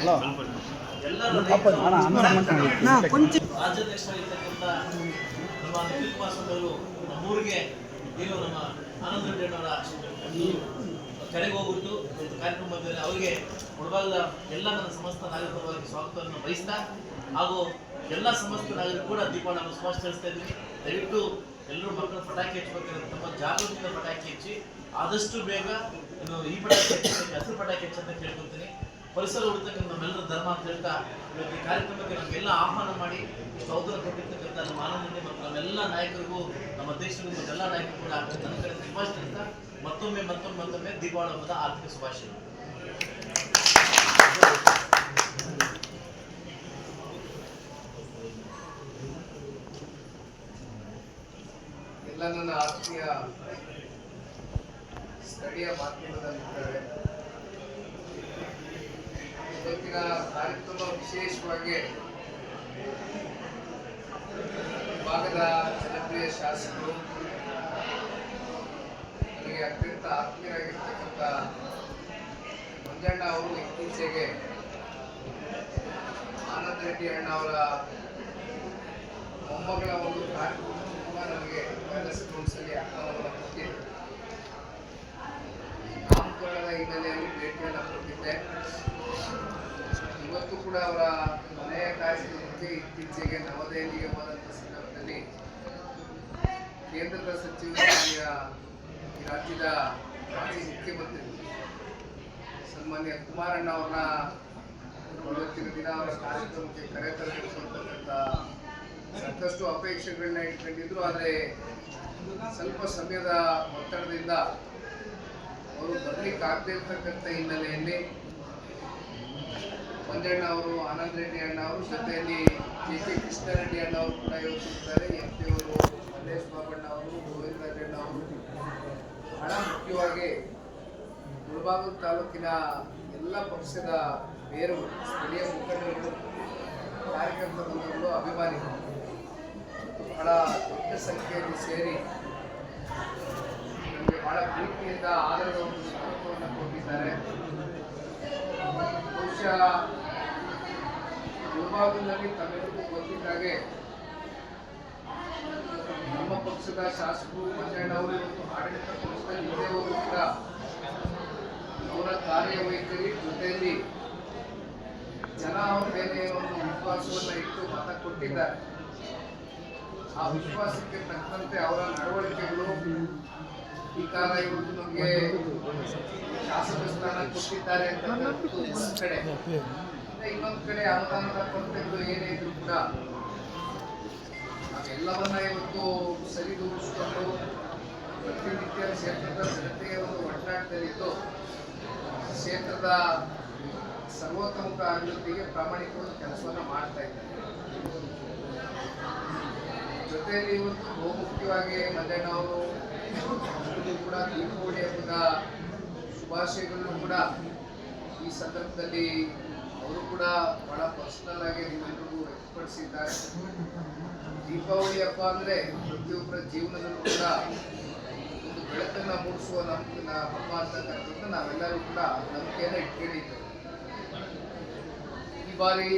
ಎಲ್ಲರ ರಾಜ್ಯಾಧ್ಯಕ್ಷರಾಗಿರ್ತಕ್ಕಂಥ ನಮ್ಮ ನಿಖಿಲ್ ಕುಮಾರಸ್ವಾಮಿ ಅವರು ನಮ್ಮೂರಿಗೆ ಏನು ನಮ್ಮ ಆನಂದ ರೆಡ್ಡಿ ಅವರ ಈ ಕರೆಗೆ ಹೋಗ್ಬಿಟ್ಟು ಒಂದು ಕಾರ್ಯಕ್ರಮದಲ್ಲಿ ಅವರಿಗೆ ಮುಳಬಾಗದ ಎಲ್ಲ ನನ್ನ ಸಮಸ್ತ ನಾಗರಿಕವಾಗಿ ಸ್ವಾಗತವನ್ನು ಬಯಸ್ತಾ ಹಾಗೂ ಎಲ್ಲ ಸಮಸ್ತ ನಾಗರಿಕರು ಕೂಡ ದೀಪಾವಳಿ ಶುಭಾಶಯ ತಿಳಿಸ್ತಾ ದಯವಿಟ್ಟು ಎಲ್ಲರೂ ಮಕ್ಕಳು ಪಟಾಕಿ ಹಚ್ಚಬೇಕಾದ್ರೆ ತುಂಬ ಜಾಗೃತಿಯಿಂದ ಪಟಾಕಿ ಹಚ್ಚಿ ಆದಷ್ಟು ಬೇಗ ಈ ಪಟಾಕಿ ಹಚ್ಚಿ ಹಸಿರು ಪಟಾಕಿ ಹಚ್ಚಂತ ಕೇಳ್ಕೊತೀನಿ ಪರಿಸರ ಉಳಿತಕ್ಕಂಥ ನಮ್ಮೆಲ್ಲರ ಧರ್ಮ ಅಂತ ಹೇಳ್ತಾ ಇವತ್ತು ಈ ಕಾರ್ಯಕ್ರಮಕ್ಕೆ ನಮಗೆಲ್ಲ ಆಹ್ವಾನ ಮಾಡಿ ಇಷ್ಟು ಕೊಟ್ಟಿರ್ತಕ್ಕಂಥ ನಮ್ಮ ಆನಂದನೆ ಮತ್ತು ನಮ್ಮೆಲ್ಲ ನಾಯಕರಿಗೂ ನಮ್ಮ ಮತ್ತು ಎಲ್ಲ ನಾಯಕರು ಕೂಡ ನನ್ನ ಕಡೆ ತಿಳಿಸ್ತಾ ಮತ್ತೊಮ್ಮೆ ಮತ್ತೊಮ್ಮೆ ಮತ್ತೊಮ್ಮೆ ದೀಪಾವಳಿ ಹಬ್ಬದ ಆರ್ಥಿಕ ಶುಭಾಶಯ. ಎಲ್ಲ ನನ್ನ ಆತ್ಮೀಯ ಸ್ಥಳೀಯ ಮಾಧ್ಯಮದಲ್ಲಿ ಇವತ್ತಿನ ಕಾರ್ಯಕ್ರಮ ವಿಶೇಷವಾಗಿ ಭಾಗದ ಜನಪ್ರಿಯ ಶಾಸಕರು ನನಗೆ ಅತ್ಯಂತ ಆತ್ಮೀಯರಾಗಿರ್ತಕ್ಕಂಥ ಮಂಜಣ್ಣ ಅವರು ಇತ್ತೀಚೆಗೆ ಆನಂದ್ ರೆಡ್ಡಿ ಅಣ್ಣ ಅವರ ಮೊಮ್ಮಗಳ ಒಂದು ಕಾರ್ಯಕ್ರಮ ನಮಗೆ ಕೌನ್ಸಲ್ಲಿ ಆಹ್ವಾನವನ್ನು ಕೊಟ್ಟಿದ್ದರು ನಾಮಕರಣದ ಹಿನ್ನೆಲೆಯಲ್ಲಿ ಭೇಟಿಯನ್ನು ಕೊಟ್ಟಿದ್ದೆ. ಇವತ್ತು ಕೂಡ ಅವರ ಮನೆಯ ಕಾರ್ಯಕ್ರಮಕ್ಕೆ ಇತ್ತೀಚೆಗೆ ನವದೆಹಲಿಗೆ ಹೋದಂಥ ಸಂದರ್ಭದಲ್ಲಿ ಕೇಂದ್ರದ ಸಚಿವರಾಗಿಯ ರಾಜ್ಯದ ಮಾಜಿ ಮುಖ್ಯಮಂತ್ರಿ ಸನ್ಮಾನ್ಯ ಕುಮಾರಣ್ಣ ಅವರನ್ನ ಇವತ್ತಿನ ದಿನ ಅವರ ಕಾರ್ಯಕ್ರಮಕ್ಕೆ ಅಂತಕ್ಕಂಥ ಸಾಕಷ್ಟು ಅಪೇಕ್ಷೆಗಳನ್ನ ಇಟ್ಕೊಂಡಿದ್ರು. ಆದರೆ ಸ್ವಲ್ಪ ಸಮಯದ ಒತ್ತಡದಿಂದ ಅವರು ಬರ್ಲಿಕ್ಕೆ ಆಗದೆ ಇರ್ತಕ್ಕಂಥ ಹಿನ್ನೆಲೆಯಲ್ಲಿ ಮಂಜಣ್ಣ ಅವರು, ಆನಂದ್ ರೆಡ್ಡಿ ಅಣ್ಣ ಅವರು, ಜೊತೆಯಲ್ಲಿ ಕೆ ಕೆ ಕೃಷ್ಣಾರೆಡ್ಡಿ ಅಣ್ಣ ಅವರು ಕೂಡ ಯೋಚಿಸಿದ್ದಾರೆ ಎಂ ಪಿ ಅವರು, ಮಲ್ಲೇಶ್ ಬಾಬಣ್ಣ ಅವರು, ಗೋವಿಂದ ರಾಜಣ್ಣ ಅವರು. ಬಹಳ ಮುಖ್ಯವಾಗಿ ಮುಳಬಾಗಿಲು ತಾಲೂಕಿನ ಎಲ್ಲ ಪಕ್ಷದ ಬೇರು ಸ್ಥಳೀಯ ಮುಖಂಡರುಗಳು, ಕಾರ್ಯಕರ್ತ ಅಭಿಮಾನಿಗಳು ಬಹಳ ದೊಡ್ಡ ಸಂಖ್ಯೆಯಲ್ಲಿ ಸೇರಿ ನಮಗೆ ಬಹಳ ಪ್ರೀತಿಯಿಂದ ಆದರದ ಒಂದು ಸ್ವಾಗತವನ್ನು ಕೊಟ್ಟಿದ್ದಾರೆ. ಬಹುಶಃ ಮುಳಬಾಗಿಲಿನಲ್ಲಿ ಗೊತ್ತಿದ್ದ ಗೊತ್ತಿದ್ದಾಗೆ ನಮ್ಮ ಪಕ್ಷದ ಶಾಸಕರು ಮಂಜಣ್ಣ ಅವರು ಇವತ್ತು ಆಡಳಿತ ಪಕ್ಷದಲ್ಲಿ ಇದೇ ಅವರ ಕೂಡ ಅವರ ಕಾರ್ಯವೈಖರಿ ಜೊತೆಯಲ್ಲಿ ಜನ ಅವರ ಮೇಲೆ ಒಂದು ವಿಶ್ವಾಸವನ್ನ ಇಟ್ಟು ಮತ ಕೊಟ್ಟಿದ್ದಾರೆ. ಆ ವಿಶ್ವಾಸಕ್ಕೆ ತಕ್ಕಂತೆ ಅವರ ನಡವಳಿಕೆಗಳು ಈ ಕಾಲ ಇವತ್ತು ನಮಗೆ ಶಾಸಕ ಸ್ಥಾನ ಕೊಟ್ಟಿದ್ದಾರೆ ಅಂತ ಕಡೆ. ಇನ್ನೊಂದ್ ಕಡೆ ಅನುದಾನದ ಕೊರತೆಗಳು ಏನೇ ಇದ್ರು ಕೂಡ ಎಲ್ಲವನ್ನು ಇವತ್ತು ಸರಿದೂಗಿಸ್ಕೊಂಡು ಪ್ರತಿನಿತ್ಯ ಕ್ಷೇತ್ರದ ಜನತೆಗೆ ಒಂದು ಒಡನಾಟದಲ್ಲಿದ್ದು ಕ್ಷೇತ್ರದ ಸರ್ವತೋಮುಖ ಅಭಿವೃದ್ಧಿಗೆ ಪ್ರಾಮಾಣಿಕವಾಗಿ ಕೆಲಸವನ್ನು ಮಾಡ್ತಾ ಇದ್ದಾರೆ. ಜೊತೆಯಲ್ಲಿ ಇವತ್ತು ಬಹುಮುಖ್ಯವಾಗಿ ಮಧ್ಯಾಹ್ನ ಅವರು ಕೂಡ ದೀಪಾವಳಿ ಹಬ್ಬದ ಶುಭಾಶಯಗಳನ್ನು ಕೂಡ ಈ ಸಂದರ್ಭದಲ್ಲಿ ಅವರು ಕೂಡ ಬಹಳ ಪರ್ಸನಲ್ ಆಗಿ ನಿಮ್ಮೆಲ್ಲರಿಗೂ ವ್ಯಕ್ತಪಡಿಸಿದ್ದಾರೆ. ದೀಪಾವಳಿ ಹಬ್ಬ ಅಂದ್ರೆ ಪ್ರತಿಯೊಬ್ಬರ ಜೀವನದಲ್ಲೂ ಕೂಡ ಒಂದು ಬೆಳಕನ್ನ ಮೂಡಿಸುವ ನಮ್ಗೆ ಹಬ್ಬ ಅಂತಕ್ಕಂಥದ್ದು ನಾವೆಲ್ಲರೂ ಕೂಡ ನಂಬಿಕೆಯನ್ನು ಇಟ್ಕೊಂಡಿದ್ದೇವೆ. ಈ ಬಾರಿ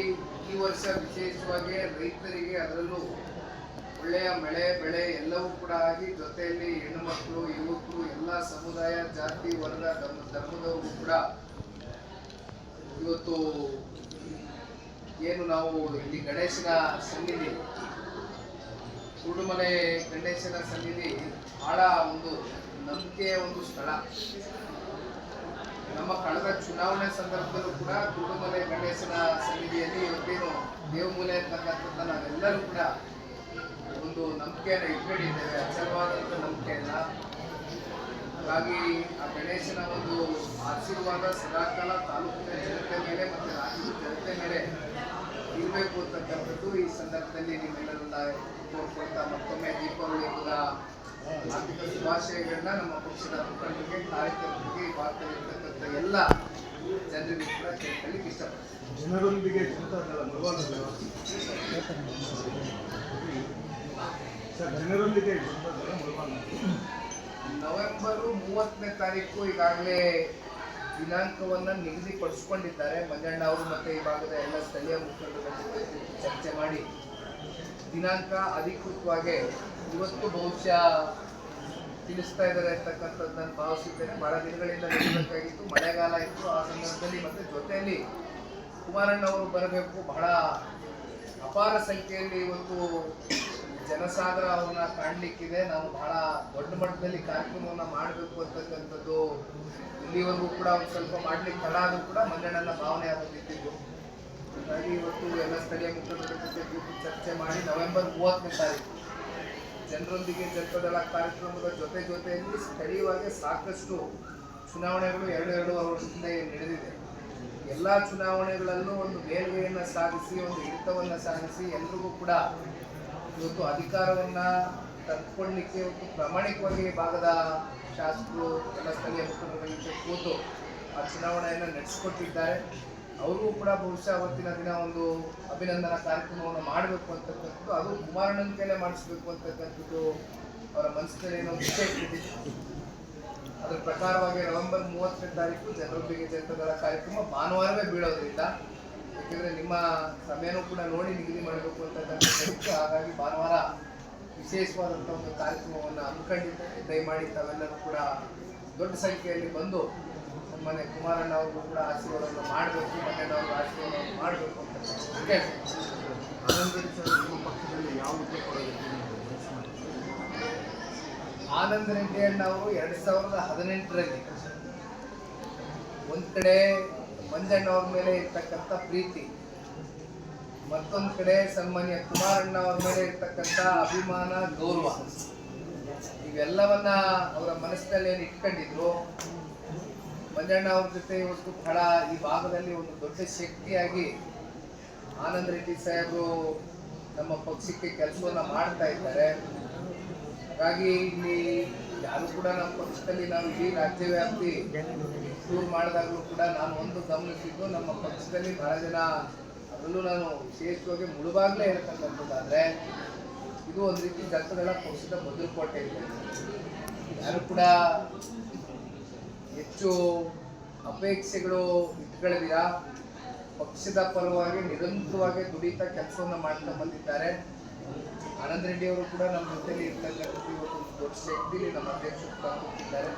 ಈ ವರ್ಷ ವಿಶೇಷವಾಗಿ ರೈತರಿಗೆ ಅದರಲ್ಲೂ ಒಳ್ಳೆಯ ಮಳೆ, ಬೆಳೆ ಎಲ್ಲವೂ ಕೂಡ ಆಗಿ ಜೊತೆಯಲ್ಲಿ ಹೆಣ್ಣು ಮಕ್ಕಳು ಯುವಕರು, ಎಲ್ಲ ಸಮುದಾಯ, ಜಾತಿ, ವರ್ಗ, ಧರ್ಮ, ಧರ್ಮದವರು ಕೂಡ ಇವತ್ತು ಏನು ನಾವು ಇಲ್ಲಿ ಗಣೇಶನ ಸನ್ನಿಧಿ, ಸುಡುಮನೆ ಗಣೇಶನ ಸನ್ನಿಧಿ ಬಹಳ ಒಂದು ನಂಬಿಕೆಯ ಒಂದು ಸ್ಥಳ. ನಮ್ಮ ಕಳೆದ ಚುನಾವಣೆ ಸಂದರ್ಭದಲ್ಲೂ ಕೂಡ ಸುಡುಮನೆ ಗಣೇಶನ ಸನ್ನಿಧಿಯಲ್ಲಿ ಇವತ್ತೇನು ದೇವಮೂಲೆ ಅಂತಕ್ಕಂಥದ್ದು ನಾವೆಲ್ಲರೂ ಕೂಡ ಒಂದು ನಂಬಿಕೆಯನ್ನು ಇಟ್ಕೊಂಡಿದ್ದೇವೆ ಅಚಲವಾದಂಥ ನಂಬಿಕೆಯನ್ನ. ಹಾಗಾಗಿ ಆ ಗಣೇಶನ ಒಂದು ಆಶೀರ್ವಾದ ಸದಾಕಾಲ ತಾಲೂಕಿನ ಜನತೆ ಮೇಲೆ ಮತ್ತು ರಾಜ್ಯದ ಜನತೆ ಮೇಲೆ ಇರಬೇಕು ಅಂತಕ್ಕಂಥದ್ದು ಈ ಸಂದರ್ಭದಲ್ಲಿ ನಿಮ್ಮೆಲ್ಲರನ್ನ ಕೋರ್ಕೊಳ್ತಾ ಮತ್ತೊಮ್ಮೆ ದೀಪಾವಳಿ ಕೂಡ ಆರ್ಥಿಕ ಶುಭಾಶಯಗಳನ್ನ ನಮ್ಮ ಪಕ್ಷದ ಮುಖಂಡರಿಗೆ, ಕಾರ್ಯಕರ್ತರಿಗೆ ಭಾರತದಲ್ಲಿರ್ತಕ್ಕಂಥ ಎಲ್ಲ ಜನರಿಗೂ ಕೂಡ ಕೇಳ್ಕೊಳ್ಳಿಕ್ಕೆ ಇಷ್ಟಪಡ್ತೀನಿ. ಜನರೊಂದಿಗೆ ಜನರೊಂದಿಗೆ ನವೆಂಬರು ಮೂವತ್ತನೇ ತಾರೀಕು ಈಗಾಗಲೇ ದಿನಾಂಕವನ್ನ ನಿಗದಿಪಡಿಸ್ಕೊಂಡಿದ್ದಾರೆ. ಮಂಜಣ್ಣ ಅವರು ಮತ್ತೆ ಈ ಭಾಗದ ಎಲ್ಲ ಸ್ಥಳೀಯ ಮುಖಂಡರ ಜೊತೆ ಚರ್ಚೆ ಮಾಡಿ ದಿನಾಂಕ ಅಧಿಕೃತವಾಗಿ ಇವತ್ತು ಬಹುಶಃ ತಿಳಿಸ್ತಾ ಇದ್ದಾರೆ ಅಂತಕ್ಕಂಥದ್ದು ನಾನು ಭಾವಿಸಿದ್ದೇನೆ ಬಹಳ ದಿನಗಳಿಂದ ನಡೀಬೇಕಾಗಿತ್ತು ಮಳೆಗಾಲ ಇತ್ತು. ಆ ಸಂದರ್ಭದಲ್ಲಿ ಮತ್ತೆ ಜೊತೆಯಲ್ಲಿ ಕುಮಾರಣ್ಣ ಅವರು ಬರಬೇಕು. ಬಹಳ ಅಪಾರ ಸಂಖ್ಯೆಯಲ್ಲಿ ಇವತ್ತು ಜನಸಾಗರ ಅವ್ರನ್ನ ಕಾಣಲಿಕ್ಕಿದೆ. ನಾವು ಬಹಳ ದೊಡ್ಡ ಮಟ್ಟದಲ್ಲಿ ಕಾರ್ಯಕ್ರಮವನ್ನ ಮಾಡಬೇಕು ಅಂತಕ್ಕಂಥದ್ದು ಇಲ್ಲಿವರೆಗೂ ಕೂಡ ಒಂದು ಸ್ವಲ್ಪ ಮಾಡ್ಲಿಕ್ಕೆ ತಡ ಆದರೂ ಕೂಡ ಮಂಜಣ್ಣನ ಭಾವನೆ ಆಗೋದಿದ್ದು ಹಾಗಾಗಿ ಇವತ್ತು ಎಲ್ಲ ಸ್ಥಳೀಯ ಮುಖಂಡರ ಜೊತೆ ಕೂತು ಚರ್ಚೆ ಮಾಡಿ ನವೆಂಬರ್ ಮೂವತ್ತನೇ ತಾರೀಕು ಜನರೊಂದಿಗೆ ಜನಪದಳ ಕಾರ್ಯಕ್ರಮದ ಜೊತೆ ಜೊತೆಯಲ್ಲಿ ಸ್ಥಳೀಯವಾಗಿ ಸಾಕಷ್ಟು ಚುನಾವಣೆಗಳು ಎರಡು ಎರಡು ವರ್ಷದಿಂದ ನಡೆದಿದೆ. ಎಲ್ಲ ಚುನಾವಣೆಗಳಲ್ಲೂ ಒಂದು ಮೇಲ್ಮೆಯನ್ನು ಸಾಧಿಸಿ, ಒಂದು ಹಿಡಿತವನ್ನು ಸಾಧಿಸಿ ಎಲ್ರಿಗೂ ಕೂಡ ಇವತ್ತು ಅಧಿಕಾರವನ್ನ ತಕ್ಕೊಳ್ಳಿಕ್ಕೆ ಇವತ್ತು ಪ್ರಾಮಾಣಿಕವಾಗಿ ಭಾಗದ ಶಾಸಕರು ಎಲ್ಲ ಸ್ಥಳೀಯ ಮುಖಂಡರ ಕೂತು ಆ ಚುನಾವಣೆಯನ್ನು ನಡೆಸಿಕೊಟ್ಟಿದ್ದಾರೆ. ಅವರು ಕೂಡ ಬಹುಶಃ ಅವತ್ತಿನ ದಿನ ಒಂದು ಅಭಿನಂದನಾ ಕಾರ್ಯಕ್ರಮವನ್ನು ಮಾಡಬೇಕು ಅಂತಕ್ಕಂಥದ್ದು, ಅದು ಕುಮಾರಣ್ಣನ ಮಾಡಿಸ್ಬೇಕು ಅಂತಕ್ಕಂಥದ್ದು ಅವರ ಮನಸ್ಸಿನಲ್ಲಿ ಏನೋ ವಿಷಯ ಅದರ ಪ್ರಕಾರವಾಗಿ ನವೆಂಬರ್ ಮೂವತ್ತನೇ ತಾರೀಕು ಜನರೊಂದಿಗೆ ಜನಪದರ ಕಾರ್ಯಕ್ರಮ ಭಾನುವಾರವೇ ಬೀಳೋದ್ರಿಂದ ಯಾಕೆಂದ್ರೆ ನಿಮ್ಮ ಸಮಯನೂ ಕೂಡ ನೋಡಿ ನಿಗದಿ ಮಾಡಬೇಕು ಅಂತ ಹಾಗಾಗಿ ಭಾನುವಾರ ವಿಶೇಷವಾದಂಥ ಒಂದು ಕಾರ್ಯಕ್ರಮವನ್ನು ಹಮ್ಮಿಕೊಂಡಿದ್ದೇವೆ ದಯಮಾಡಿ ತಾವೆಲ್ಲರೂ ಕೂಡ ದೊಡ್ಡ ಸಂಖ್ಯೆಯಲ್ಲಿ ಬಂದು ನಮ್ಮನೆ ಕುಮಾರಣ್ಣ ಅವ್ರಿಗೂ ಕೂಡ ಆಶೀರ್ವಾದವನ್ನು ಮಾಡಬೇಕು ಮಂಜಣ್ಣ ಅವರು ಆಶೀರ್ವಾದವನ್ನು ಮಾಡಬೇಕು ಅಂತ ಆನಂದ್ ರೆಡ್ಡಿ ನಿಮ್ಮ ಪಕ್ಷದಲ್ಲಿ? ಆನಂದ್ ಅವರು ಎರಡ್ ಸಾವಿರದ ಹದಿನೆಂಟರಲ್ಲಿ ಒಂದ್ ಕಡೆ ಮಂಜಣ್ಣ ಅವ್ರ ಮೇಲೆ ಇರ್ತಕ್ಕಂಥ ಪ್ರೀತಿ. ಮತ್ತೊಂದ್ ಕಡೆ ಸನ್ಮಾನ್ಯ ಕುಮಾರಣ್ಣ ಅವ್ರ ಮೇಲೆ ಇರ್ತಕ್ಕಂಥ ಅಭಿಮಾನ, ಗೌರವ. ಇವೆಲ್ಲವನ್ನ ಅವರ ಮನಸ್ಸಿನಲ್ಲಿ ಏನು ಇಟ್ಕೊಂಡಿದ್ರು? ಮಂಜಣ್ಣ ಅವ್ರ ಜೊತೆ ಇವತ್ತು ಬಹಳ ಈ ಭಾಗದಲ್ಲಿ ಒಂದು ದೊಡ್ಡ ಶಕ್ತಿಯಾಗಿ ಆನಂದ್ ರೆಡ್ಡಿ ಸಾಹೇಬರು ನಮ್ಮ ಪಕ್ಷಕ್ಕೆ ಕೆಲಸವನ್ನ ಮಾಡ್ತಾ ಇದ್ದಾರೆ. ಹಾಗಾಗಿ ಇಲ್ಲಿ ಯಾರು ಕೂಡ ನಮ್ಮ ಪಕ್ಷದಲ್ಲಿ ನಾವು ಇಡೀ ರಾಜ್ಯ ವ್ಯಾಪ್ತಿ ಟೂರ್ ಮಾಡಿದಾಗಲೂ ಕೂಡ ನಾನು ಒಂದು ಗಮನಿಸಿದ್ದು, ನಮ್ಮ ಪಕ್ಷದಲ್ಲಿ ಬಹಳ ಜನ ಅದರಲ್ಲೂ ನಾನು ವಿಶೇಷವಾಗಿ ಮುಳುಬಾಗ್ಲೇ ಹೇಳ್ತಕ್ಕಂಥದ್ದಾದರೆ, ಇದು ಒಂದು ರೀತಿ ಜನಪದಳ ಪಕ್ಷದ ಬದಲುಕೋಟೆ ಇದೆ. ಯಾರು ಕೂಡ ಹೆಚ್ಚು ಅಪೇಕ್ಷೆಗಳು ಇಟ್ಕೊಳ್ಳದಿರಾ ಪಕ್ಷದ ಪರವಾಗಿ ನಿರಂತರವಾಗಿ ದುಡಿತಾ ಕೆಲಸವನ್ನು ಮಾಡ್ತಾ ಬಂದಿದ್ದಾರೆ. ಆನಂದ್ ರೆಡ್ಡಿ ಅವರು ಕೂಡ ನಮ್ಮ ಜೊತೆಯಲ್ಲಿ ಇರ್ತಕ್ಕಂಥದ್ದು ಇವತ್ತು ದೊಡ್ಡ ಶಕ್ತಿಲಿ ನಮ್ಮ ಅಧ್ಯಕ್ಷರು ಕೂತಿದ್ದಾರೆ.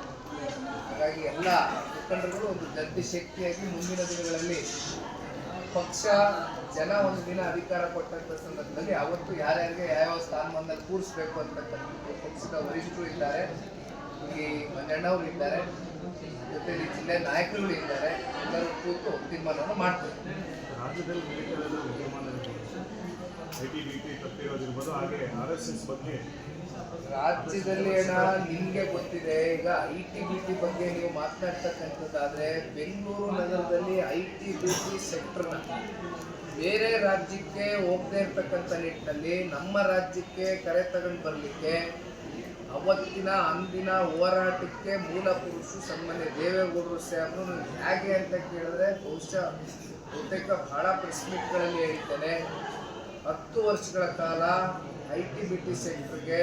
ಹಾಗಾಗಿ ಎಲ್ಲ ಮುಖಂಡರುಗಳು ಒಂದು ದಡ್ಡಿ ಶಕ್ತಿಯಾಗಿ ಮುಂದಿನ ದಿನಗಳಲ್ಲಿ ಪಕ್ಷ, ಜನ ಒಂದು ದಿನ ಅಧಿಕಾರ ಕೊಟ್ಟಂತ ಸಂದರ್ಭದಲ್ಲಿ ಅವತ್ತು ಯಾರ್ಯಾರಿಗೆ ಯಾವ್ಯಾವ ಸ್ಥಾನಮಾನದಲ್ಲಿ ಕೂರಿಸ್ಬೇಕು ಅಂತಕ್ಕಂಥದ್ದು ಪಕ್ಷದ ವರಿಷ್ಠರು ಇದ್ದಾರೆ. ಇಲ್ಲಿ ಮಂಜಣ್ಣವರು ಇದ್ದಾರೆ. ಜೊತೆಯಲ್ಲಿ ಜಿಲ್ಲೆ ನಾಯಕರುಗಳು ಇದ್ದಾರೆ. ಎಲ್ಲರೂ ಕೂತು ತೀರ್ಮಾನವನ್ನು ಮಾಡ್ತಾರೆ ರಾಜ್ಯದಲ್ಲಿ ವಿದ್ಯಮಾನಗಳು ಐ ತಪ್ಪಿರೋದಿರ್ಬೋದು. ಹಾಗೆ ಆರ್ ಎಸ್ ಎಸ್ ಬಗ್ಗೆ ರಾಜ್ಯದಲ್ಲಿ ಅಣ್ಣ, ನಿಮ್ಗೆ ಗೊತ್ತಿದೆ, ಈಗ ಐ ಟಿ ಬಿ ಟಿ ಬಗ್ಗೆ ನೀವು ಮಾತನಾಡ್ತಕ್ಕಂಥದ್ದಾದ್ರೆ ಬೆಂಗಳೂರು ನಗರದಲ್ಲಿ ಐ ಟಿ ಬಿ ಟಿ ಸೆಕ್ಟರ್ನ ಬೇರೆ ರಾಜ್ಯಕ್ಕೆ ಹೋಗದೇ ಇರ್ತಕ್ಕಂಥ ನಿಟ್ಟಿನಲ್ಲಿ ನಮ್ಮ ರಾಜ್ಯಕ್ಕೆ ಕರೆ ತಗೊಂಡು ಬರಲಿಕ್ಕೆ ಅವತ್ತಿನ ಅಂದಿನ ಹೋರಾಟಕ್ಕೆ ಮೂಲ ಪುರುಷರು ಸನ್ಮಾನ್ಯ ದೇವೇಗೌಡರು ಸಾಹೇಬರು ಹೇಗೆ ಅಂತ ಕೇಳಿದ್ರೆ ಬಹುಶಃ ಬಹುತೇಕ ಬಹಳ ಪ್ರೆಸ್ ಮೀಟ್ಗಳಲ್ಲಿ ಹೇಳ್ತೇನೆ ಹತ್ತು ವರ್ಷಗಳ ಕಾಲ ಐ ಟಿ ಬಿ ಟಿ ಸೆಕ್ಟ್ರಿಗೆ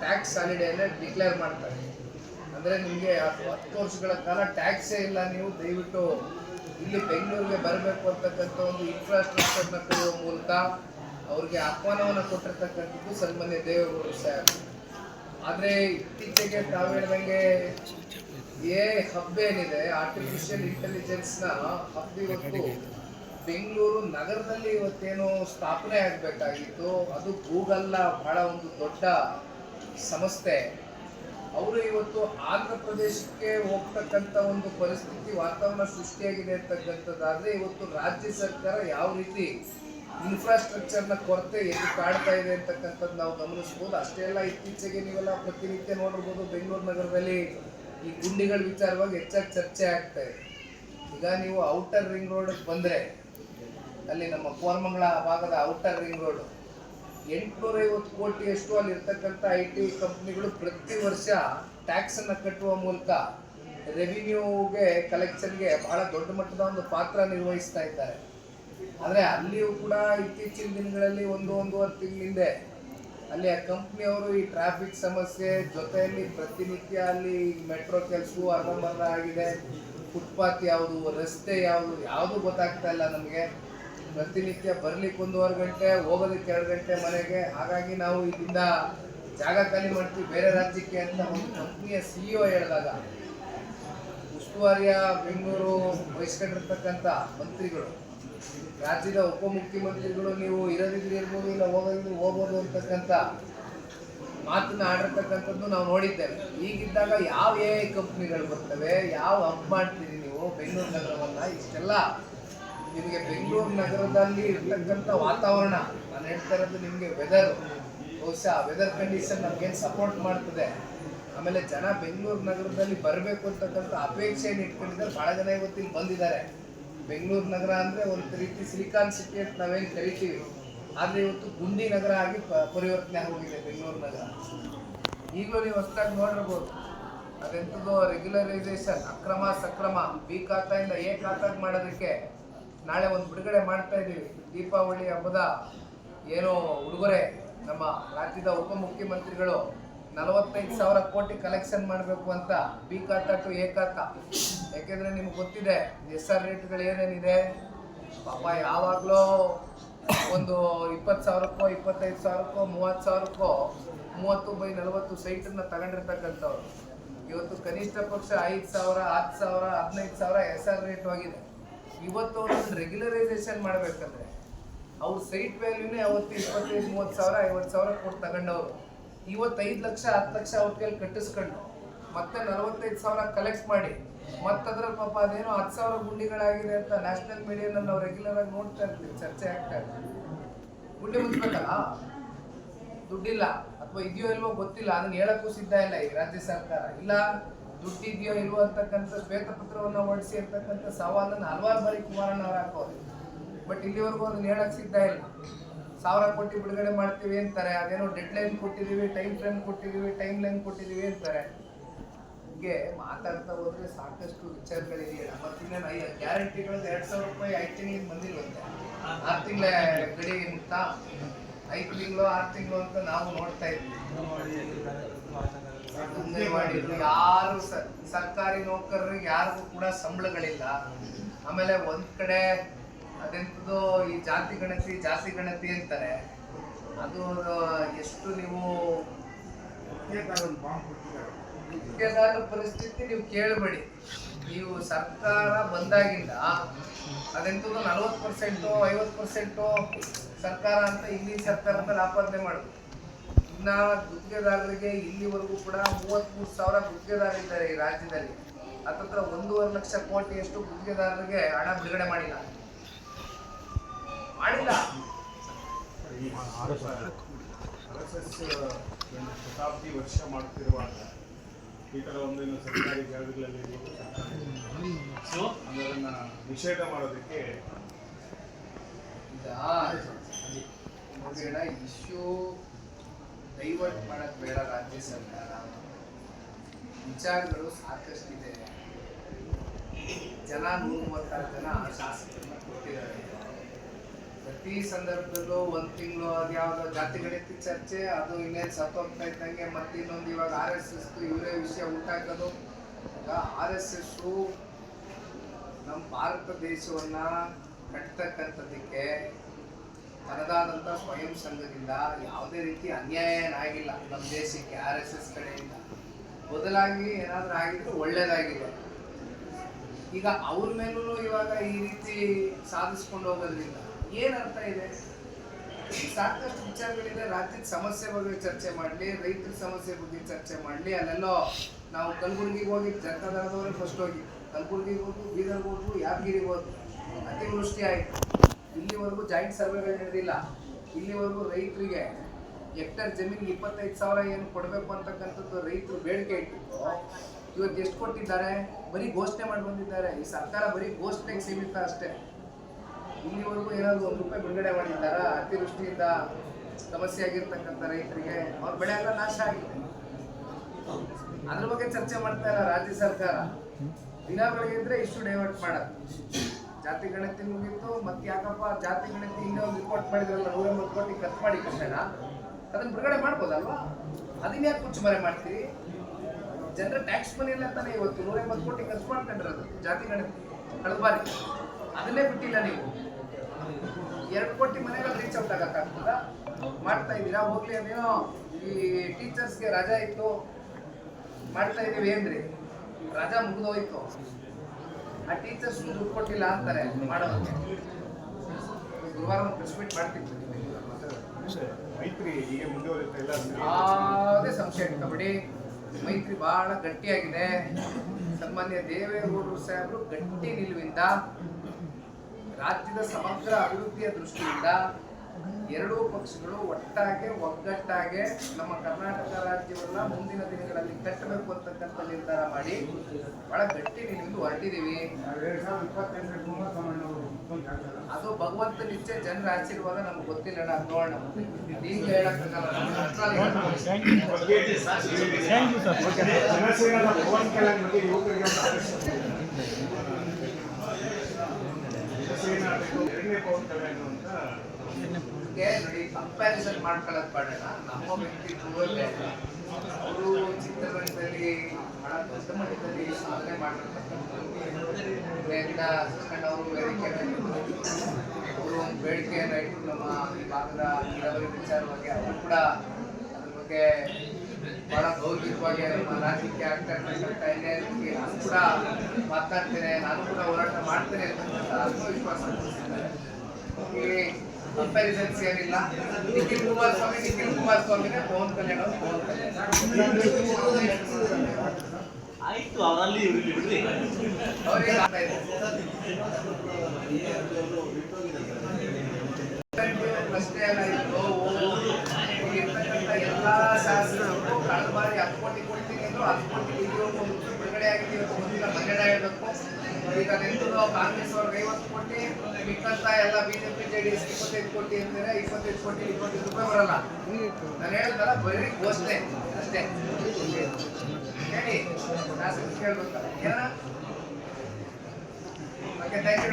ಟ್ಯಾಕ್ಸ್ ಹಾಲಿಡೇನ ಡಿಕ್ಲೇರ್ ಮಾಡ್ತಾರೆ. ಅಂದರೆ ನಿಮಗೆ ಹತ್ತು ವರ್ಷಗಳ ಕಾಲ ಟ್ಯಾಕ್ಸೇ ಇಲ್ಲ, ನೀವು ದಯವಿಟ್ಟು ಇಲ್ಲಿ ಬೆಂಗಳೂರಿಗೆ ಬರಬೇಕು ಅಂತಕ್ಕಂಥ ಒಂದು ಇನ್ಫ್ರಾಸ್ಟ್ರಕ್ಚರ್ನ ಕೊಡುವ ಮೂಲಕ ಅವ್ರಿಗೆ ಆಹ್ವಾನವನ್ನು ಕೊಟ್ಟಿರ್ತಕ್ಕಂಥದ್ದು ಸನ್ಮಾನ್ಯ ದೇವೇಗೌಡರು ಸರ್ ಆದರೆ ಇತ್ತೀಚೆಗೆ ತಾವು ಹೇಳ್ದಂಗೆ ಎ ಹಬ್ ಏನಿದೆ ಆರ್ಟಿಫಿಷಿಯಲ್ ಇಂಟೆಲಿಜೆನ್ಸ್ನ ಹಬ್ ಇವತ್ತು ಬೆಂಗಳೂರು ನಗರದಲ್ಲಿ ಇವತ್ತೇನು ಸ್ಥಾಪನೆ ಆಗಬೇಕಾಗಿತ್ತು. ಅದು ಗೂಗಲ್ನ ಬಹಳ ಒಂದು ದೊಡ್ಡ ಸಂಸ್ಥೆ ಅವರು ಇವತ್ತು ಆಂಧ್ರ ಪ್ರದೇಶಕ್ಕೆ ಹೋಗ್ತಕ್ಕಂಥ ಒಂದು ಪರಿಸ್ಥಿತಿ ವಾತಾವರಣ ಸೃಷ್ಟಿಯಾಗಿದೆ ಅಂತಕ್ಕಂಥದ್ದಾದರೆ ಇವತ್ತು ರಾಜ್ಯ ಸರ್ಕಾರ ಯಾವ ರೀತಿ ಇನ್ಫ್ರಾಸ್ಟ್ರಕ್ಚರ್ನ ಕೊರತೆ ಎಲ್ಲಿ ಕಾಡ್ತಾ ಇದೆ ಅಂತಕ್ಕಂಥದ್ದು ನಾವು ಗಮನಿಸ್ಬೋದು. ಅಷ್ಟೇ ಅಲ್ಲ ಇತ್ತೀಚೆಗೆ ನೀವೆಲ್ಲ ಪ್ರತಿನಿತ್ಯ ನೋಡಿರ್ಬೋದು ಬೆಂಗಳೂರು ನಗರದಲ್ಲಿ ಈ ಗುಂಡಿಗಳ ವಿಚಾರವಾಗಿ ಹೆಚ್ಚಾಗಿ ಚರ್ಚೆ ಆಗ್ತಾ ಇದೆ. ಈಗ ನೀವು ಔಟರ್ ರಿಂಗ್ ರೋಡ್ ಬಂದರೆ ಅಲ್ಲಿ ನಮ್ಮ ಕೋರ್ಮಂಗಳ ಭಾಗದ ಔಟರ್ ರಿಂಗ್ ರೋಡ್ ಎಂಟುನೂರ ಐವತ್ತು ಕೋಟಿಯಷ್ಟು ಅಲ್ಲಿ ಇರ್ತಕ್ಕಂಥ ಐ ಟಿ ಕಂಪ್ನಿಗಳು ಪ್ರತಿ ವರ್ಷ ಟ್ಯಾಕ್ಸ್ ಅನ್ನ ಕಟ್ಟುವ ಮೂಲಕ ರೆವಿನ್ಯೂಗೆ ಕಲೆಕ್ಷನ್ಗೆ ಬಹಳ ದೊಡ್ಡ ಮಟ್ಟದ ಒಂದು ಪಾತ್ರ ನಿರ್ವಹಿಸ್ತಾ ಇದ್ದಾರೆ. ಆದರೆ ಅಲ್ಲಿಯೂ ಕೂಡ ಇತ್ತೀಚಿನ ದಿನಗಳಲ್ಲಿ ಒಂದು ಒಂದೂವರೆ ತಿಂಗಳಿಂದೆ ಅಲ್ಲಿ ಆ ಕಂಪ್ನಿಯವರು ಈ ಟ್ರಾಫಿಕ್ ಸಮಸ್ಯೆ ಜೊತೆಯಲ್ಲಿ ಪ್ರತಿನಿತ್ಯ ಅಲ್ಲಿ ಮೆಟ್ರೋ ಕೆಲಸವು ಅರ್ಧಂಬರ್ಧ ಆಗಿದೆ. ಫುಟ್ಪಾತ್ ಯಾವುದು, ರಸ್ತೆ ಯಾವುದು ಯಾವುದು ಗೊತ್ತಾಗ್ತಾ ಇಲ್ಲ ನಮಗೆ. ಪ್ರತಿನಿತ್ಯ ಬರ್ಲಿಕ್ಕೆ ಒಂದೂವರೆ ಗಂಟೆ, ಹೋಗೋದಕ್ಕೆ ಎರಡು ಗಂಟೆ ಮನೆಗೆ. ಹಾಗಾಗಿ ನಾವು ಇಲ್ಲಿಂದ ಜಾಗ ಖಾಲಿ ಮಾಡ್ತೀವಿ. ಬೇರೆ ರಾಜ್ಯಕ್ಕೆ ಅಂತ ಒಂದು ಕಂಪ್ನಿಯ ಸಿ ಇ ಒ ಹೇಳಿದಾಗ, ಉಸ್ತುವಾರಿಯ ಬೆಂಗಳೂರು ವಹಿಸ್ಕೊಂಡಿರ್ತಕ್ಕಂಥ ಮಂತ್ರಿಗಳು, ರಾಜ್ಯದ ಉಪಮುಖ್ಯಮಂತ್ರಿಗಳು, ನೀವು ಇರೋದಿದ್ರೆ ಇರ್ಬೋದು, ಇಲ್ಲ ಹೋಗೋದಿದ್ರೆ ಹೋಗ್ಬೋದು ಅಂತಕ್ಕಂಥ ಮಾತನ್ನ ಆಡಿರ್ತಕ್ಕಂಥದ್ದು ನಾವು ನೋಡಿದ್ದೇವೆ. ಈಗಿದ್ದಾಗ ಯಾವ ಎ ಐ ಕಂಪ್ನಿಗಳು ಬರ್ತವೆ, ಯಾವ ಅಪ್ ಮಾಡ್ತೀರಿ ನೀವು, ಬೆಂಗಳೂರು ನಗರವನ್ನು, ಇಷ್ಟೆಲ್ಲ ನಿಮಗೆ ಬೆಂಗಳೂರು ನಗರದಲ್ಲಿ ಇರ್ತಕ್ಕಂಥ ವಾತಾವರಣ. ನಾನು ಹೇಳ್ತಾ ಇರೋದು ನಿಮಗೆ ವೆದರ್ ಬಹುಶಃ ವೆದರ್ ಕಂಡೀಷನ್ ನಮ್ಗೇನು ಸಪೋರ್ಟ್ ಮಾಡ್ತದೆ? ಆಮೇಲೆ ಜನ ಬೆಂಗಳೂರು ನಗರದಲ್ಲಿ ಬರಬೇಕು ಅಂತಕ್ಕಂಥ ಅಪೇಕ್ಷೆಯನ್ನು ಇಟ್ಕೊಂಡಿದ್ದಾರೆ? ಭಾಳ ಜನ ಇವತ್ತು ಇಲ್ಲಿ ಬಂದಿದ್ದಾರೆ. ಬೆಂಗಳೂರು ನಗರ ಅಂದರೆ ಒಂದು ರೀತಿ ಸಿಲಿಕಾನ್ ಸಿಟಿ ಅಂತ ನಾವೇನು ಕರಿತೀವಿ. ಆದರೆ ಇವತ್ತು ಗುಂಡಿ ನಗರ ಆಗಿ ಪರಿವರ್ತನೆ ಆಗೋಗಿದೆ ಬೆಂಗಳೂರು ನಗರ. ಈಗಲೂ ನೀವು ಹೊಸದಾಗಿ ನೋಡಿರ್ಬೋದು. ಅದೆಂಥದ್ದು ರೆಗ್ಯುಲರೈಸೇಷನ್ ಅಕ್ರಮ ಸಕ್ರಮ ಬಿ ಖಾತಾಯಿಂದ ಎ ಖಾತಾಗಿ ಮಾಡೋದಕ್ಕೆ ನಾಳೆ ಒಂದು ಬಿಡುಗಡೆ ಮಾಡ್ತಾ ಇದ್ದೀವಿ. ದೀಪಾವಳಿ ಹಬ್ಬದ ಏನು ಉಡುಗೊರೆ. ನಮ್ಮ ರಾಜ್ಯದ ಉಪಮುಖ್ಯಮಂತ್ರಿಗಳು ನಲವತ್ತೈದು ಸಾವಿರ ಕೋಟಿ ಕಲೆಕ್ಷನ್ ಮಾಡಬೇಕು ಅಂತ ಬಿ ಖಾತ ಟು ಎ ಯಾಕೆಂದರೆ ಯಾಕೆಂದ್ರೆ ನಿಮ್ಗೆ ಗೊತ್ತಿದೆ, ಎಸ್ ಆರ್ ರೇಟ್ಗಳು ಏನೇನಿದೆ? ಪಾಪ ಯಾವಾಗಲೂ ಒಂದು ಇಪ್ಪತ್ತು ಸಾವಿರಕ್ಕೋ, ಇಪ್ಪತ್ತೈದು ಸಾವಿರಕ್ಕೋ, ಮೂವತ್ತು ಸಾವಿರಕ್ಕೋ, ಮೂವತ್ತು ಬೈ ನಲವತ್ತು ಸೈಟನ್ನ ತಗೊಂಡಿರ್ತಕ್ಕಂಥವ್ರು. ಇವತ್ತು ಕನಿಷ್ಠ ಪಕ್ಷ ಐದು ಸಾವಿರ, ಹತ್ತು ಸಾವಿರ, ಹದಿನೈದು ಸಾವಿರ ಎಸ್ ಆರ್ ರೇಟ್ ಆಗಿದೆ ಇವತ್ತು ಅವ್ರನ್ನ ರೆಗ್ಯುಲರೈಸೇಷನ್ ಮಾಡಬೇಕಂದ್ರೆ ಅವ್ರ ಸೈಟ್ ವ್ಯಾಲ್ಯೂನೇ ಅವತ್ತು ಇಪ್ಪತ್ತೈದು, ಮೂವತ್ತು ಸಾವಿರ, ಐವತ್ತು ಸಾವಿರ ಕೊಟ್ಟು ತಗೊಂಡವ್ರು. ಇವತ್ತೈದು ಲಕ್ಷ, ಹತ್ತು ಲಕ್ಷ ಅವ್ರ ಕೈಲಿ ಕಟ್ಟಿಸ್ಕೊಂಡು ಮತ್ತೆ ನಲವತ್ತೈದು ಸಾವಿರ ಕಲೆಕ್ಟ್ ಮಾಡಿ ಮತ್ತೆ ಅದ್ರಲ್ಲಿ ಪಾಪ ಅದೇನೋ ಹತ್ತು ಸಾವಿರ ಗುಂಡಿಗಳಾಗಿದೆ ಅಂತ ನ್ಯಾಷನಲ್ ಮೀಡಿಯಾನಲ್ಲಿ ನಾವು ರೆಗ್ಯುಲರ್ ಆಗಿ ನೋಡ್ತಾ ಇರ್ತೀವಿ, ಚರ್ಚೆ ಆಗ್ತಾ ಇರ್ತೀವಿ. ಗುಂಡಿ ಮುಚ್ಚಬೇಕಲ್ಲ ದುಡ್ಡಿಲ್ಲ, ಅಥವಾ ಇದೆಯೋ ಇಲ್ವೋ ಗೊತ್ತಿಲ್ಲ, ಅದನ್ನ ಹೇಳಕ್ಕೂ ಸಿದ್ಧ ಇಲ್ಲ ಈ ರಾಜ್ಯ ಸರ್ಕಾರ. ಇಲ್ಲ ದುಡ್ಡಿದೆಯೋ ಇಲ್ವೋ ಅಂತಕ್ಕಂಥ ಶ್ವೇತಪತ್ರವನ್ನು ಹೊರಡಿಸಿ ಅಂತಕ್ಕಂಥ ಸವಾಲನ್ನು ಹಲವಾರು ಬಾರಿ ಕುಮಾರಣ್ಣ ಹಾಕೋದು ಬಟ್ ಇಲ್ಲಿವರೆಗೂ ಅದನ್ನ ಹೇಳಕ್ಕೆ ಸಿದ್ಧ ಇಲ್ಲ. ಸಾವಿರ ಕೋಟಿ ಬಿಡುಗಡೆ ಮಾಡ್ತೀವಿ ಅಂತಾರೆ, ಅದೇನೋ ಡೆಡ್ ಲೈನ್ ಕೊಟ್ಟಿದ್ದೀವಿ ಟೈಮ್ ಫ್ರೇಮ್ ಕೊಟ್ಟಿದ್ದೀವಿ ಟೈಮ್ ಲೈನ್ ಕೊಟ್ಟಿದ್ದೀವಿ ಅಂತಾರೆ. ಹೀಗೆ ಮಾತಾಡ್ತಾ ಹೋದರೆ ಸಾಕಷ್ಟು ವಿಚಾರಗಳಿದೆಯಲ್ಲ ಮತ್ತಿನ್ನೇನು ಐ ಗ್ಯಾರಂಟಿಗಳದ್ದು ಎರಡು ಸಾವಿರ ರೂಪಾಯಿ ಐದು ತಿಂಗಳಿಗೆ ಬಂದಿಲ್ವಂತೆ. ಆರು ತಿಂಗಳ ಗಡಿ ಮುಕ್ತ ಐದು ತಿಂಗಳು, ಆರು ತಿಂಗಳು ಅಂತ ನಾವು ನೋಡ್ತಾ ಇದ್ವಿ. ಯಾರು ಸರ್ಕಾರಿ ನೌಕರರಿಗೆ ಯಾರಿಗೂ ಕೂಡ ಸಂಬಳಗಳಿಲ್ಲ. ಆಮೇಲೆ ಒಂದ್ ಕಡೆ ಅದೆಂತದ್ದು ಈ ಜಾತಿ ಗಣತಿ ಜಾತಿ ಗಣತಿ ಅಂತಾರೆ. ಅದು, ಎಷ್ಟು ನೀವು ಗುತ್ತಿಗೆದಾರರ ಪರಿಸ್ಥಿತಿ ನೀವು ಕೇಳಬೇಡಿ. ನೀವು ಸರ್ಕಾರ ಬಂದಾಗಿಂದ ಅದೆಂತದ್ದು ನಲವತ್ತು ಪರ್ಸೆಂಟು ಐವತ್ತು ಪರ್ಸೆಂಟು ಸರ್ಕಾರ ಅಂತ ಇಲ್ಲಿ ಸರ್ಕಾರ ಅಂತ ಆಪಾದನೆ ಮಾಡುದು ಇನ್ನ ಗುತ್ತಿಗೆದಾರರಿಗೆ ಇಲ್ಲಿವರೆಗೂ ಕೂಡ ಮೂವತ್ಮೂರು ಸಾವಿರ ಗುತ್ತಿಗೆದಾರರಿದ್ದಾರೆ ಈ ರಾಜ್ಯದಲ್ಲಿ. ಹತ್ತತ್ರ ಒಂದೂವರೆ ಲಕ್ಷ ಕೋಟಿಯಷ್ಟು ಗುತ್ತಿಗೆದಾರರಿಗೆ ಹಣ ಬಿಡುಗಡೆ ಮಾಡಿಲ್ಲ. ಮಾಡಿಲ್ಲ. ಈ ಆರ್ ಎಸ್ ಎಸ್ ಶತಾಬ್ದಿ ವರ್ಷ ಮಾಡುತ್ತಿರುವಾಗ ಈ ಥರ ಒಂದೇನು ಸರ್ಕಾರಿ ಜಾಗಗಳಲ್ಲಿ ಅದನ್ನ ನಿಷೇಧ ಮಾಡೋದಕ್ಕೆ ಇಶ್ಯೂ ಡೈವರ್ಟ್ ಮಾಡಕ್ ಬೇಡ ರಾಜ್ಯ ಸರ್ಕಾರ. ವಿಚಾರಗಳು ಸಾಕಷ್ಟಿದೆ. ಜನ ನೂರ ಮೂವತ್ತಾರು ಜನ ಶಾಸಕರನ್ನ ಕೊಟ್ಟಿದ್ದಾರೆ. ಪ್ರತಿ ಸಂದರ್ಭದಲ್ಲೂ ಒಂದ್ ತಿಂಗಳು ಅದ್ಯಾವುದೋ ಜಾತಿ ಗಣಿತ ಚರ್ಚೆ, ಅದು ಇನ್ನೇನು ಸತ್ತೋಗ್ತಾ ಇದ್ದಂಗೆ ಮತ್ತೆ ಇನ್ನೊಂದು ಇವಾಗ ಆರ್ ಎಸ್ ಎಸ್ ಇವರೇ ವಿಷಯ ಉಂಟಾಕೋದು ಈಗ ಆರ್ ಎಸ್ ಎಸ್ ನಮ್ಮ ಭಾರತ ದೇಶವನ್ನ ಕಟ್ತಕ್ಕಂಥದ್ದಕ್ಕೆ ತನ್ನದಾದಂಥ ಸ್ವಯಂ ಸಂಘದಿಂದ ಯಾವುದೇ ರೀತಿ ಅನ್ಯಾಯ ಏನಾಗಿಲ್ಲ ನಮ್ಮ ದೇಶಕ್ಕೆ ಆರ್ ಎಸ್ ಎಸ್ ಕಡೆಯಿಂದ. ಬದಲಾಗಿ ಏನಾದರೂ ಆಗಿದ್ರೆ ಒಳ್ಳೇದಾಗಿದೆ ಈಗ ಅವ್ರ ಮೇಲೂ ಇವಾಗ ಈ ರೀತಿ ಸಾಧಿಸ್ಕೊಂಡು ಹೋಗೋದ್ರಿಂದ ಏನ್ ಅರ್ಥ ಇದೆ? ಸಾಕಷ್ಟು ವಿಚಾರಗಳಿದೆ. ರಾಜ್ಯದ ಸಮಸ್ಯೆ ಬಗ್ಗೆ ಚರ್ಚೆ ಮಾಡಲಿ, ರೈತರ ಸಮಸ್ಯೆ ಬಗ್ಗೆ ಚರ್ಚೆ ಮಾಡಲಿ. ಅಲ್ಲೆಲ್ಲೋ ನಾವು ಕಲಬುರಗಿಗೆ ಹೋಗಿ ಜನತಾದಳದವರೇ ಫಸ್ಟ್ ಹೋಗಿ. ಕಲಬುರಗಿಗೆ ಹೋದ್ವು ಬೀದರ್ಗೆ ಹೋದ್ರು, ಯಾದಗಿರಿಗೆ ಹೋದ್ರು. ಅತಿವೃಷ್ಟಿ ಆಯಿತು. ಇಲ್ಲಿವರೆಗೂ ಜಾಯಿಂಟ್ ಸರ್ವೆಗಳು ನಡೆದಿಲ್ಲ ಇಲ್ಲಿವರೆಗೂ ರೈತರಿಗೆ ಹೆಕ್ಟರ್ ಜಮೀನಿಗೆ ಇಪ್ಪತ್ತೈದು ಸಾವಿರ ಏನು ಕೊಡಬೇಕು ಅಂತಕ್ಕಂಥದ್ದು ರೈತರು ಬೇಡಿಕೆ ಇಟ್ಟಿತ್ತು ಇವತ್ತು ಎಷ್ಟು ಕೊಟ್ಟಿದ್ದಾರೆ? ಬರೀ ಘೋಷಣೆ ಮಾಡಿ ಬಂದಿದ್ದಾರೆ. ಈ ಸರ್ಕಾರ ಬರೀ ಘೋಷಣೆಗೆ ಸೀಮಿತ ಅಷ್ಟೇ. ಇಲ್ಲಿವರೆಗೂ ಏನಾದರೂ ಒಂದು ರೂಪಾಯಿ ಬಿಡುಗಡೆ ಮಾಡಿದ್ದಾರ? ಅತಿವೃಷ್ಟಿಯಿಂದ ಸಮಸ್ಯೆ ಆಗಿರ್ತಕ್ಕಂಥ ರೈತರಿಗೆ ಅವ್ರ ಬೆಳೆ ಎಲ್ಲ ನಾಶ ಆಗಿದೆ. ಅದ್ರ ಬಗ್ಗೆ ಚರ್ಚೆ ಮಾಡ್ತಾ ರಾಜ್ಯ ಸರ್ಕಾರ. ದಿನ ಬೆಳಗ್ಗೆ ಇದ್ರೆ ಇಷ್ಟು ಡೈವರ್ಟ್ ಮಾಡೋದು ಜಾತಿ ಗಣತಿ ಮುಗಿತು ಮತ್ತೆ ಯಾಕಪ್ಪ ಜಾತಿ ಗಣತಿ ಇನ್ನೇ ಒಂದು ರಿಪೋರ್ಟ್ ಮಾಡಿದ್ರಲ್ಲ ನೂರ ಎಂಬತ್ತು ಕೋಟಿ ಖರ್ಚು ಮಾಡಿ ಕಷ್ಟ ಅದನ್ನ ಬಿಡುಗಡೆ ಮಾಡ್ಬೋದಲ್ವಾ? ಅದನ್ನ ಯಾಕೆ ಕುಚ್ಚು ಮರೆ ಮಾಡ್ತೀವಿ ಜನರ ಟ್ಯಾಕ್ಸ್ ಮನಿ ಇಲ್ಲ ತಾನೆ ಇವತ್ತು, ನೂರ ಎಂಬತ್ತು ಕೋಟಿ ಖರ್ಚು ಮಾಡ್ಕೊಂಡಿರೋದು ಜಾತಿ ಗಣತಿ ಕಳೆದ ಅದನ್ನೇ ಬಿಟ್ಟಿಲ್ಲ ನೀವು. ಎರಡು ಕೋಟಿ ಮನೆಗಳು ರೀಚ್ ಔಟ್ ಆಗಕ್ಕಾಗ್ತದ ಮಾಡ್ತಾ ಇದ್ದೀರಾ? ಹೋಗ್ಲಿ ಅದೇನೋ, ಈ ಟೀಚರ್ಸ್ಗೆ ರಜಾ ಇತ್ತು. ಮಾಡ್ತಾ ಇದೀವಿ ಏನ್ರಿ? ರಜಾ ಮುಗಿದೋಯ್ತು. ಆ ಟೀಚರ್ಸ್ ದುಡ್ಡು ಕೊಟ್ಟಿಲ್ಲ ಅಂತಾರೆ ಮಾಡೋದಕ್ಕೆ. ಗುರುವಾರ ಒಂದು ಪ್ರೆಸ್ ಮೀಟ್ ಮಾಡ್ತಿದ್ವಿ. ಮೈತ್ರಿ ಹೀಗೆ ಮುಂದುವರಿತಾ ಇಲ್ಲ ಅಂದ್ರೆ ಯಾವುದೇ ಸಂಶಯ ಕಬಡ್ಡಿ ಮೈತ್ರಿ ಬಹಳ ಗಟ್ಟಿಯಾಗಿದೆ. ಸನ್ಮಾನ್ಯ ದೇವೇಗೌಡರು ಸಾಹೇಬರು ಗಟ್ಟಿ ನಿಲುವಿಂದ ರಾಜ್ಯದ ಸಮಗ್ರ ಅಭಿವೃದ್ಧಿಯ ದೃಷ್ಟಿಯಿಂದ ಎರಡೂ ಪಕ್ಷಗಳು ಒಟ್ಟಾಗೆ ಒಗ್ಗಟ್ಟಾಗೆ ನಮ್ಮ ಕರ್ನಾಟಕ ರಾಜ್ಯವನ್ನ ಮುಂದಿನ ದಿನಗಳಲ್ಲಿ ಕಟ್ಟಬೇಕು ಅಂತಕ್ಕಂಥ ನಿರ್ಧಾರ ಮಾಡಿ ಬಹಳ ಗಟ್ಟಿ ನಿಲುವಿಂದ ಹೊರಟಿದ್ದೀವಿ. ಅದು ಭಗವಂತನ ಇಚ್ಛೆ ಜನರ ಆಶೀರ್ವಾದ ನಮ್ಗೆ ಗೊತ್ತಿಲ್ಲ ನಾವು ನೋಡೋಣ ಈಗ ಹೇಳಕ್ಕಾಗಲ್ಲ ನಮ್ಮ ಹತ್ರ ಜನಸೇನದ ಪವನ್ ಕಲ್ಯಾಣ್ ಬಗ್ಗೆ ಯುವಕರಿಗೆ ಒಂದು ಆಕರ್ಷಣೆ ಇದೆ. ಜನಸೇನಾ ಬೇಕು, ಎರಡನೇ ಪವನ್ ಕಲ್ಯಾಣ್ ಅಂತ ಗೆ ನೋಡಿ ಕಂಪ್ಯಾರಿಸನ್ ಮಾಡ್ಕೊಳ್ಳೋದು ಬೇಡ. ನಮ್ಮ ವ್ಯಕ್ತಿತ್ವದಲ್ಲೇ ಅವರು ಚಿತ್ರರಂಗದಲ್ಲಿ ಬಹಳ ದೊಡ್ಡ ಮಟ್ಟದಲ್ಲಿ ಸಾಧನೆ ಕೃಷ್ಣಣ್ಣ ಅವರು ವೇದಿಕೆ ಅವರು ಒಂದು ಬೇಡಿಕೆಯನ್ನು ಇಟ್ಟು ನಮ್ಮ ಈ ಭಾಗದ ನೀರಾವರಿ ವಿಚಾರವಾಗಿ ಅವರು ಕೂಡ ಅದ್ರ ಬಗ್ಗೆ ಬಹಳ ಭೌತಿಕವಾಗಿ ನಮ್ಮ ರಾಜ್ಯಕ್ಕೆ ಆಗ್ತಾ ಇರ್ತಕ್ಕಂಥ ಹಿನ್ನೆಲೆಯಲ್ಲಿ ನಾನು ಕೂಡ ಮಾತಾಡ್ತೇನೆ. ನಾನು ಕೂಡ ಹೋರಾಟ ಮಾಡ್ತೇನೆ ಅಂತಕ್ಕಂಥ ಆತ್ಮವಿಶ್ವಾಸ ತೋರಿಸಿದ್ದಾರೆ ಈ ಕಂಪ್ಯಾರಿಸನ್ಸ್ ಏನಿಲ್ಲ ನಿಖಿಲ್ ಕುಮಾರಸ್ವಾಮಿ ನಿಖಿಲ್ ಕುಮಾರಸ್ವಾಮಿನೇ ಪವನ್ ಕಲ್ಯಾಣ್ ಅವರು ಪವನ್ ಕಲ್ಯಾಣ್ ಆಯ್ತು ಅವರಲ್ಲಿ ಪ್ರಶ್ನೆ ಏನಾಯಿತು ಇಪ್ಪತ್ತೈದು ಕೋಟಿ ಅಂತಾರೆ ಇಪ್ಪತ್ತೈದು ಕೋಟಿ, ಇಪ್ಪತ್ತೈದು ರೂಪಾಯಿ ಬರಲ್ಲ. ನಾನು ಬರೀ ಅಷ್ಟೇ. ಹೇಳಿ ಕೇಳ್ಬೇಕು. ಏನ ಓಕೆ ಥ್ಯಾಂಕ್ ಯು